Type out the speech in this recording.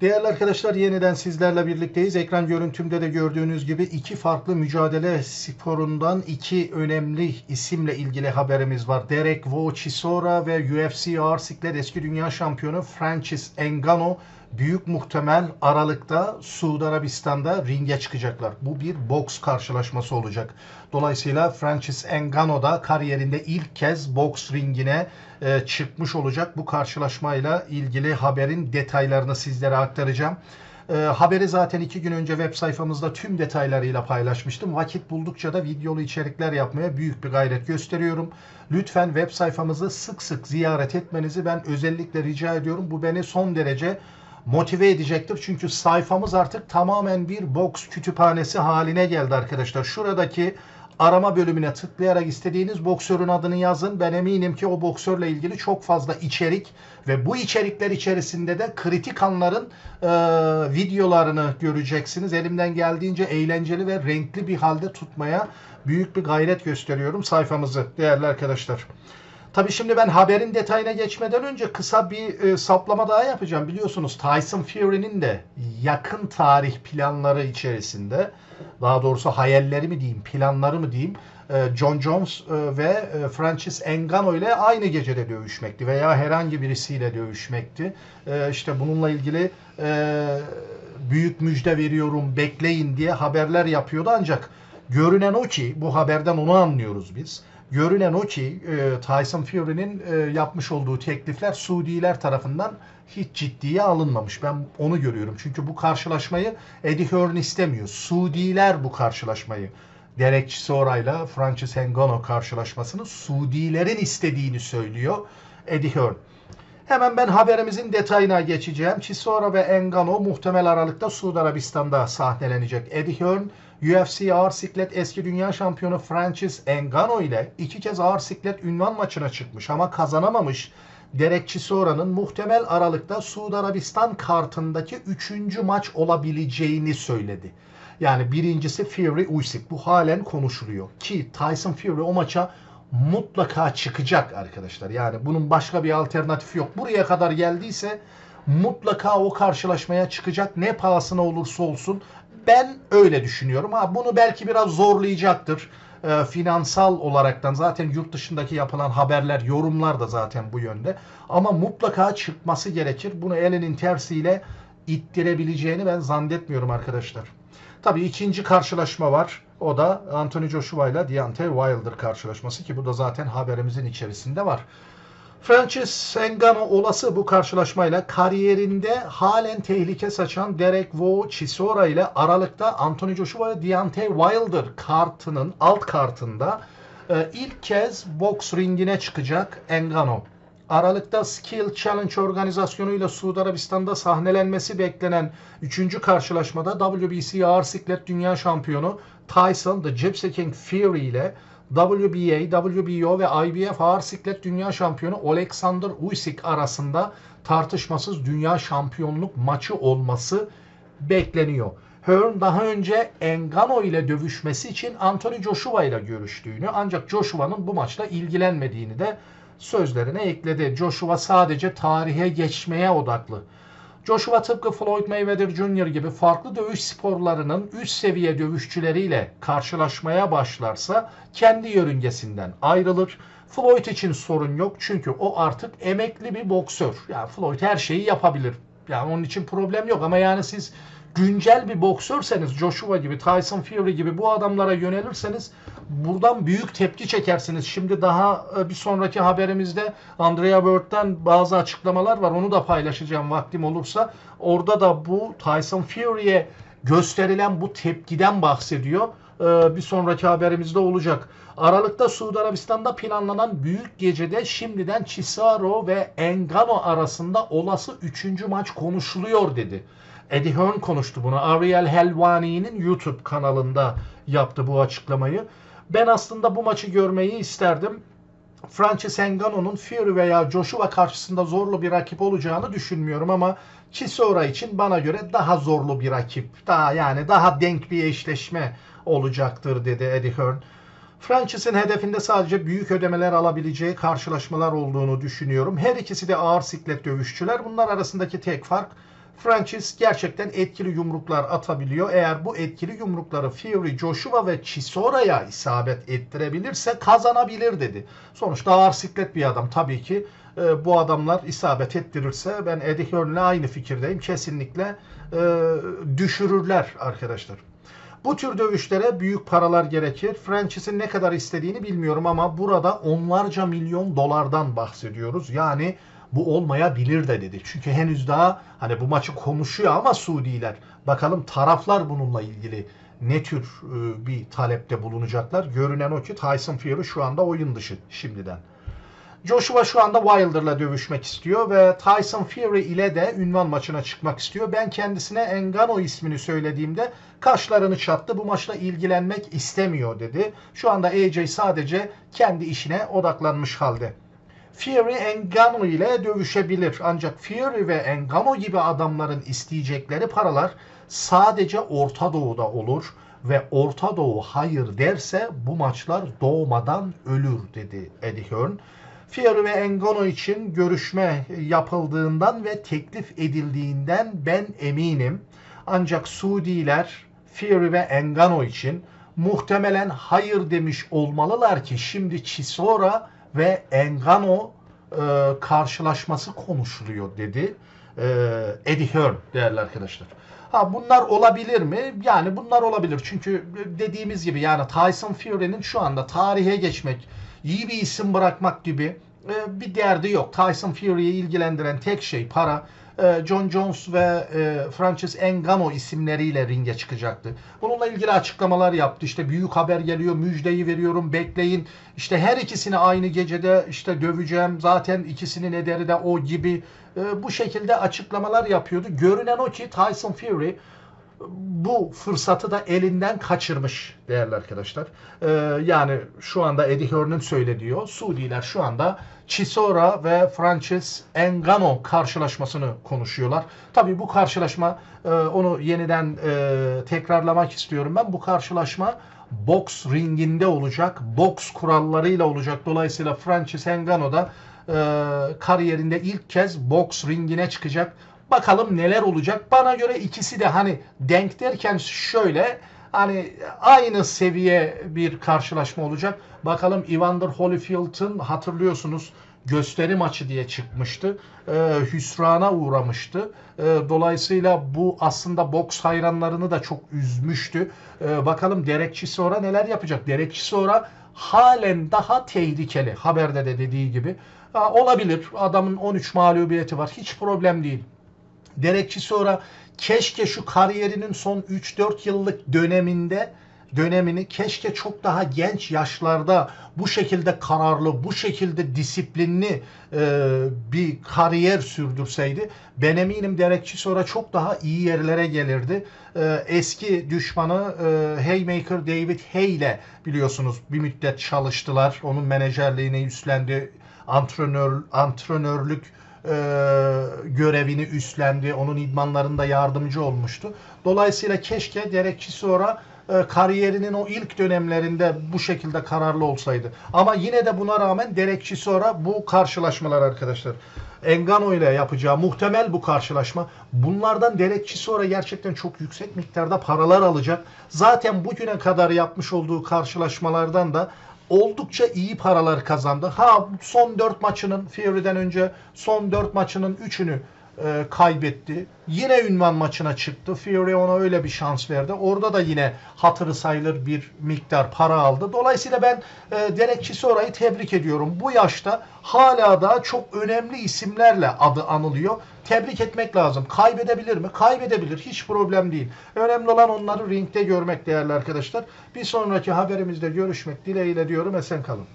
Değerli arkadaşlar yeniden sizlerle birlikteyiz. Ekran görüntümde de gördüğünüz gibi iki farklı mücadele sporundan iki önemli isimle ilgili haberimiz var. Derek Vo Chisora ve UFC ağır siklet eski dünya şampiyonu Francis Ngannou büyük muhtemel Aralık'ta Suudi Arabistan'da ringe çıkacaklar. Bu bir boks karşılaşması olacak. Dolayısıyla Francis Ngannou da kariyerinde ilk kez boks ringine e, çıkmış olacak. Bu karşılaşmayla ilgili haberin detaylarını sizlere aktaracağım. E, haberi zaten iki gün önce web sayfamızda tüm detaylarıyla paylaşmıştım. Vakit buldukça da videolu içerikler yapmaya büyük bir gayret gösteriyorum. Lütfen web sayfamızı sık sık ziyaret etmenizi ben özellikle rica ediyorum. Bu beni son derece motive edecektir. Çünkü sayfamız artık tamamen bir box kütüphanesi haline geldi arkadaşlar. Şuradaki arama bölümüne tıklayarak istediğiniz boksörün adını yazın. Ben eminim ki o boksörle ilgili çok fazla içerik ve bu içerikler içerisinde de kritik anların e, videolarını göreceksiniz. Elimden geldiğince eğlenceli ve renkli bir halde tutmaya büyük bir gayret gösteriyorum sayfamızı değerli arkadaşlar. Tabii şimdi ben haberin detayına geçmeden önce kısa bir e, saplama daha yapacağım. Biliyorsunuz Tyson Fury'nin de yakın tarih planları içerisinde, daha doğrusu hayalleri mi diyeyim, planları mı diyeyim, e, John Jones e, ve e, Francis Ngannou ile aynı gecede dövüşmekti veya herhangi birisiyle dövüşmekti. E, işte bununla ilgili e, büyük müjde veriyorum, bekleyin diye haberler yapıyordu ancak görünen o ki bu haberden onu anlıyoruz biz Görünen o ki e, Tyson Fury'nin e, yapmış olduğu teklifler Suudiler tarafından hiç ciddiye alınmamış. Ben onu görüyorum. Çünkü bu karşılaşmayı Eddie Hearn istemiyor. Suudiler bu karşılaşmayı Derek Chisora ile Francis Ngannou karşılaşmasını Suudilerin istediğini söylüyor Eddie Hearn. Hemen ben haberimizin detayına geçeceğim. Chisora ve Ngannou muhtemel aralıkta Suudi Arabistan'da sahnelenecek. Eddie Hearn UFC ağır siklet eski dünya şampiyonu Francis Ngannou ile iki kez ağır siklet ünvan maçına çıkmış ama kazanamamış. Derek Chisora'nın muhtemel aralıkta Suudi Arabistan kartındaki üçüncü maç olabileceğini söyledi. Yani birincisi Fury Usyk. Bu halen konuşuluyor. Ki Tyson Fury o maça mutlaka çıkacak arkadaşlar. Yani bunun başka bir alternatifi yok. Buraya kadar geldiyse mutlaka o karşılaşmaya çıkacak. Ne pahasına olursa olsun ben öyle düşünüyorum. Ha bunu belki biraz zorlayacaktır. E, finansal olaraktan zaten yurt dışındaki yapılan haberler, yorumlar da zaten bu yönde. Ama mutlaka çıkması gerekir. Bunu elinin tersiyle ittirebileceğini ben zannetmiyorum arkadaşlar. Tabii ikinci karşılaşma var. O da Anthony Joshua ile Deontay Wilder karşılaşması ki bu da zaten haberimizin içerisinde var. Francis Ngannou olası bu karşılaşmayla kariyerinde halen tehlike saçan Derek Vo Chisora ile Aralık'ta Anthony Joshua ve Deontay Wilder kartının alt kartında e, ilk kez boks ringine çıkacak Ngannou. Aralıkta Skill Challenge organizasyonuyla Suudi Arabistan'da sahnelenmesi beklenen 3. karşılaşmada WBC ağır siklet dünya şampiyonu Tyson The Gypsy King Fury ile WBA, WBO ve IBF ağır siklet dünya şampiyonu Alexander Usyk arasında tartışmasız dünya şampiyonluk maçı olması bekleniyor. Hearn daha önce Engano ile dövüşmesi için Anthony Joshua ile görüştüğünü ancak Joshua'nın bu maçla ilgilenmediğini de sözlerine ekledi. Joshua sadece tarihe geçmeye odaklı. Joshua tıpkı Floyd Mayweather Jr. gibi farklı dövüş sporlarının üst seviye dövüşçüleriyle karşılaşmaya başlarsa kendi yörüngesinden ayrılır. Floyd için sorun yok çünkü o artık emekli bir boksör. Yani Floyd her şeyi yapabilir. Yani onun için problem yok ama yani siz güncel bir boksörseniz Joshua gibi, Tyson Fury gibi bu adamlara yönelirseniz buradan büyük tepki çekersiniz. Şimdi daha e, bir sonraki haberimizde Andrea Bird'den bazı açıklamalar var. Onu da paylaşacağım vaktim olursa. Orada da bu Tyson Fury'e gösterilen bu tepkiden bahsediyor. E, bir sonraki haberimizde olacak. Aralıkta Suudi Arabistan'da planlanan büyük gecede şimdiden Chisaro ve Engano arasında olası 3. maç konuşuluyor dedi. Eddie Hearn konuştu bunu. Ariel Helwani'nin YouTube kanalında yaptı bu açıklamayı. Ben aslında bu maçı görmeyi isterdim. Francis Ngannou'nun Fury veya Joshua karşısında zorlu bir rakip olacağını düşünmüyorum ama Chisora için bana göre daha zorlu bir rakip. Daha yani daha denk bir eşleşme olacaktır dedi Eddie Hearn. Francis'in hedefinde sadece büyük ödemeler alabileceği karşılaşmalar olduğunu düşünüyorum. Her ikisi de ağır siklet dövüşçüler. Bunlar arasındaki tek fark Francis gerçekten etkili yumruklar atabiliyor. Eğer bu etkili yumrukları Fury, Joshua ve Chisora'ya isabet ettirebilirse kazanabilir dedi. Sonuçta ağır siklet bir adam tabii ki. E, bu adamlar isabet ettirirse ben Eddie Hearn'le aynı fikirdeyim. Kesinlikle e, düşürürler arkadaşlar. Bu tür dövüşlere büyük paralar gerekir. Francis'in ne kadar istediğini bilmiyorum ama burada onlarca milyon dolardan bahsediyoruz. Yani bu olmayabilir de dedi. Çünkü henüz daha hani bu maçı konuşuyor ama Suudiler. Bakalım taraflar bununla ilgili ne tür e, bir talepte bulunacaklar. Görünen o ki Tyson Fury şu anda oyun dışı şimdiden. Joshua şu anda Wilder'la dövüşmek istiyor ve Tyson Fury ile de ünvan maçına çıkmak istiyor. Ben kendisine Engano ismini söylediğimde kaşlarını çattı. Bu maçla ilgilenmek istemiyor dedi. Şu anda AJ sadece kendi işine odaklanmış halde. Fury Engano ile dövüşebilir. Ancak Fury ve Engano gibi adamların isteyecekleri paralar sadece Orta Doğu'da olur ve Orta Doğu hayır derse bu maçlar doğmadan ölür dedi Eddie Hearn. Fury ve Engano için görüşme yapıldığından ve teklif edildiğinden ben eminim. Ancak Suudiler Fury ve Engano için muhtemelen hayır demiş olmalılar ki şimdi Chisora ve Engano e, karşılaşması konuşuluyor dedi e, Eddie Hearn değerli arkadaşlar. Ha bunlar olabilir mi? Yani bunlar olabilir. Çünkü dediğimiz gibi yani Tyson Fury'nin şu anda tarihe geçmek, iyi bir isim bırakmak gibi e, bir derdi yok. Tyson Fury'yi ilgilendiren tek şey para. E, John Jones ve e, Francis Ngannou isimleriyle ringe çıkacaktı. Bununla ilgili açıklamalar yaptı. İşte büyük haber geliyor, müjdeyi veriyorum, bekleyin. İşte her ikisini aynı gecede işte döveceğim. Zaten ikisinin ederi de o gibi. Bu şekilde açıklamalar yapıyordu. Görünen o ki Tyson Fury bu fırsatı da elinden kaçırmış değerli arkadaşlar. Ee, yani şu anda Eddie Hearn'ın söylediği Suudiler şu anda Chisora ve Francis Ngannou karşılaşmasını konuşuyorlar. Tabii bu karşılaşma e, onu yeniden e, tekrarlamak istiyorum ben. Bu karşılaşma boks ringinde olacak. Boks kurallarıyla olacak. Dolayısıyla Francis Ngannou da e, kariyerinde ilk kez boks ringine çıkacak. Bakalım neler olacak. Bana göre ikisi de hani denk derken şöyle hani aynı seviye bir karşılaşma olacak. Bakalım Evander Holyfield'ın hatırlıyorsunuz gösteri maçı diye çıkmıştı. Ee, hüsrana uğramıştı. Ee, dolayısıyla bu aslında boks hayranlarını da çok üzmüştü. Ee, bakalım Derek Chisora neler yapacak? Derek Chisora halen daha tehlikeli. Haberde de dediği gibi. Ha, olabilir. Adamın 13 mağlubiyeti var. Hiç problem değil. Derek Chisora keşke şu kariyerinin son 3-4 yıllık döneminde dönemini keşke çok daha genç yaşlarda bu şekilde kararlı, bu şekilde disiplinli e, bir kariyer sürdürseydi ben eminim Derek Chisora çok daha iyi yerlere gelirdi. E, eski düşmanı e, Haymaker David Hay ile biliyorsunuz bir müddet çalıştılar. Onun menajerliğini üstlendi. Antrenör, antrenörlük e, görevini üstlendi. Onun idmanlarında yardımcı olmuştu. Dolayısıyla keşke Derek Chisora e, kariyerinin o ilk dönemlerinde bu şekilde kararlı olsaydı. Ama yine de buna rağmen Derek Chisora bu karşılaşmalar arkadaşlar. Engano ile yapacağı muhtemel bu karşılaşma. Bunlardan Derek Chisora gerçekten çok yüksek miktarda paralar alacak. Zaten bugüne kadar yapmış olduğu karşılaşmalardan da oldukça iyi paralar kazandı. Ha son 4 maçının Fury'den önce son 4 maçının 3'ünü e, kaybetti. Yine ünvan maçına çıktı. Fury ona öyle bir şans verdi. Orada da yine hatırı sayılır bir miktar para aldı. Dolayısıyla ben e, Derek Chisora'yı tebrik ediyorum. Bu yaşta hala da çok önemli isimlerle adı anılıyor. Tebrik etmek lazım. Kaybedebilir mi? Kaybedebilir. Hiç problem değil. Önemli olan onları ringde görmek değerli arkadaşlar. Bir sonraki haberimizde görüşmek dileğiyle diyorum. Esen kalın.